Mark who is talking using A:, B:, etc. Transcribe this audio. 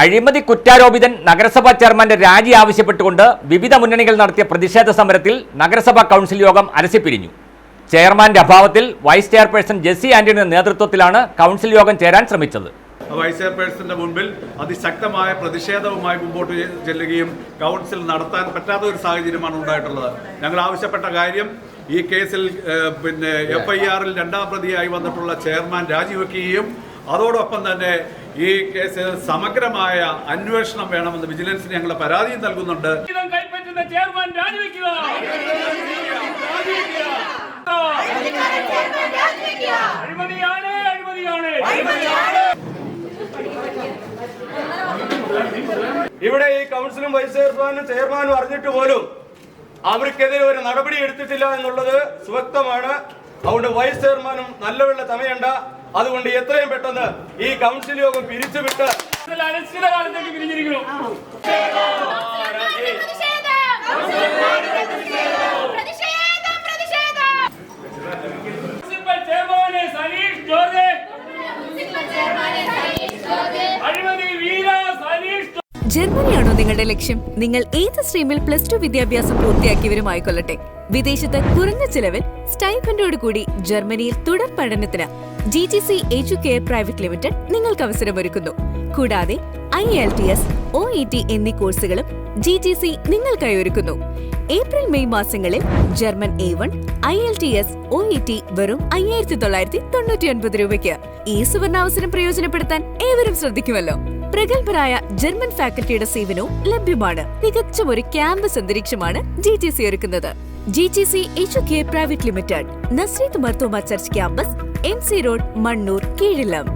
A: അഴിമതി കുറ്റാരോപിതൻ നഗരസഭാ ചെയർമാന്റെ രാജി ആവശ്യപ്പെട്ടുകൊണ്ട് വിവിധ മുന്നണികൾ നടത്തിയ പ്രതിഷേധ സമരത്തിൽ നഗരസഭാ കൗൺസിൽ യോഗം അലസിപ്പിരിഞ്ഞു ചെയർമാന്റെ അഭാവത്തിൽ വൈസ് ചെയർപേഴ്സൺ ജെസ്സി ആന്റണിയുടെ നേതൃത്വത്തിലാണ് കൗൺസിൽ യോഗം ചേരാൻ ശ്രമിച്ചത്.
B: വൈസ് ചെയർപേഴ്സന്റെ മുൻപിൽ അതിശക്തമായ പ്രതിഷേധവുമായി മുമ്പോട്ട് ചെല്ലുകയും കൗൺസിൽ നടത്താൻ പറ്റാത്ത ഒരു സാഹചര്യമാണ് ഉണ്ടായിട്ടുള്ളത്. ഞങ്ങൾ ആവശ്യപ്പെട്ട കാര്യം ഈ കേസിൽ പിന്നെ എഫ് ഐ ആറിൽ രണ്ടാം പ്രതിയായി വന്നിട്ടുള്ള ചെയർമാൻ രാജിവെക്കുകയും അതോടൊപ്പം തന്നെ ഈ കേസിൽ സമഗ്രമായ അന്വേഷണം വേണമെന്ന് വിജിലൻസിന് ഞങ്ങൾ പരാതിയും നൽകുന്നുണ്ട്.
C: കൈപ്പറ്റുന്ന ചെയർമാൻ രാജിവെക്കുക. അഴിമതിയാണ് അഴിമതിയാണ്.
D: ഇവിടെ ഈ കൗൺസിലും വൈസ് ചെയർമാനും ചെയർമാനും അറിഞ്ഞിട്ട് പോലും അവർക്കെതിരെ ഒരു നടപടി എടുത്തിട്ടില്ല എന്നുള്ളത് സുവക്തമാണ് അതുകൊണ്ട് വൈസ് ചെയർമാനും നല്ലവെള്ള തമയണ്ട അതുകൊണ്ട് എത്രയും പെട്ടെന്ന് ഈ കൗൺസിൽ യോഗം പിരിച്ചുവിട്ട്
C: അനിശ്ചിത കാലത്തേക്ക് പിരിഞ്ഞിരിക്കുന്നു.
E: ജർമ്മനിയാണോ നിങ്ങളുടെ ലക്ഷ്യം? നിങ്ങൾ ഏത് സ്ട്രീമിൽ പ്ലസ് ടു വിദ്യാഭ്യാസം പൂർത്തിയാക്കിയവരുമായിക്കൊള്ളട്ടെ വിദേശത്ത് കുറഞ്ഞ ചിലവിൽ സ്റ്റൈഫൻഡോട് കൂടി ജർമ്മനിയിൽ തുടർ പഠനത്തിന് G T C H care private limited നിങ്ങൾക്ക് അവസരമൊരുക്കുന്നു കൂടാതെ I L T S O E T എന്നീ കോഴ്സുകളും ജി ടി സി നിങ്ങൾക്കായി ഒരുക്കുന്നു. ഏപ്രിൽ മെയ് മാസങ്ങളിൽ German A one I L T S O E T വെറും അയ്യായിരത്തി തൊള്ളായിരത്തി തൊണ്ണൂറ്റി ഒൻപത് രൂപയ്ക്ക് ഈ സുവർണാവസരം പ്രയോജനപ്പെടുത്താൻ ഏവരും ശ്രദ്ധിക്കുമല്ലോ. പ്രഗത്ഭരായ ജർമ്മൻ ഫാക്കൽറ്റിയുടെ സേവനവും ലഭ്യമാണ്. മികച്ച ഒരു ക്യാമ്പസ് അന്തരീക്ഷമാണ് ജി ടി സി ഒരുക്കുന്നത്. G T C H K private limited Nazareth Marthoma church campus M C road Mannur Keezhillam